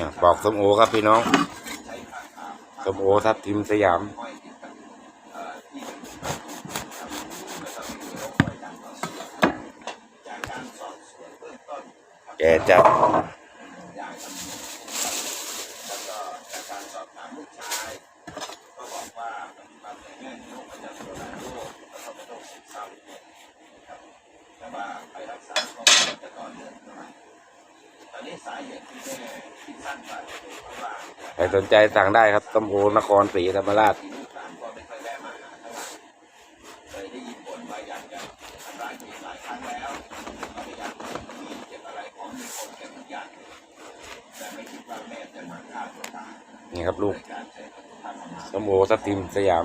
เนี่ยปอกส้มโอครับพี่น้องส้มโอทับทิมสยามแกจัด ใครสนใจสั่งได้ครับต้มโอนครศรีธรรมราชนี่ครับลูกต้มโอทับทิมสยาม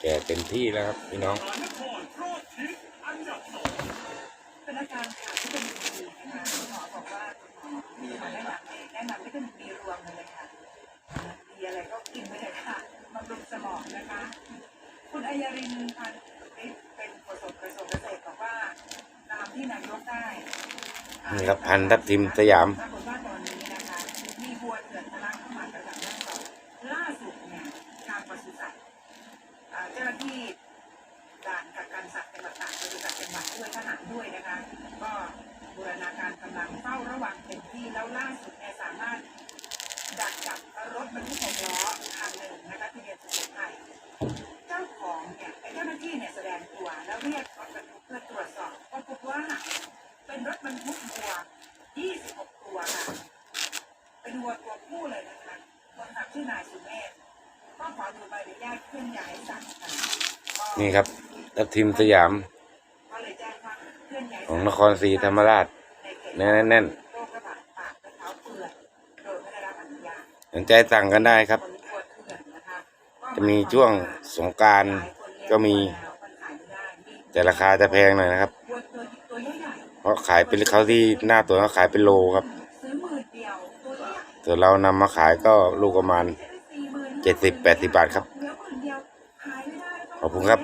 แกเต็มที่แล้วครับพี่น้องเป็นอาการขาที่เป็นดีนะคะคุณหมอบอกว่ามีขอแนะนำให้แนะนำให้เป็นมีรวมเลยค่ะดีอะไรก็กินไปเลยค่ะบำรุงสมองนะคะคุณอัยรินพันธ์ฤทธิ์เป็นโฆษกกระทรวงเกษตรบอกว่าตามที่นายกได้นี่ครับพันธุ์ทับทิมสยาม กับรถบรรทุกหกล้อคันหนึ่งนะคะทะเบียนสุโขทัยเจ้าของเนี่ยเป็นเจ้าหน้าที่เนี่ยแสดงตัวแล้วเรียกรถบรรทุกเพื่อตรวจสอบก็พบว่าเป็นรถบรรทุกวัว 26 ตัวค่ะเป็นวัวตัวผู้เลยนะคะคนขับชื่อนายสุเมธก็ขอดูใบอนุญาตเคลื่อนย้ายสัตว์ค่ะนี่ครับทับทิมสยาม ก็เลยแจ้งว่าเคลื่อนย้ายของนครศรีธรรมราชในเขตแน่นโสนใจสั่งกันได้ครับ จะมีช่วงสงการก็มี แต่ราคาจะแพงหน่อยนะครับ เพราะขายเป็นเขาที่หน้าตัวเขาขายเป็นโลครับๆซื้อหมื่นเดียวตัวใหญ่ส่วนเรานำมาขายก็ลูกประมาณ70 80บแปดสิบาทครับ ขอบคุณครับ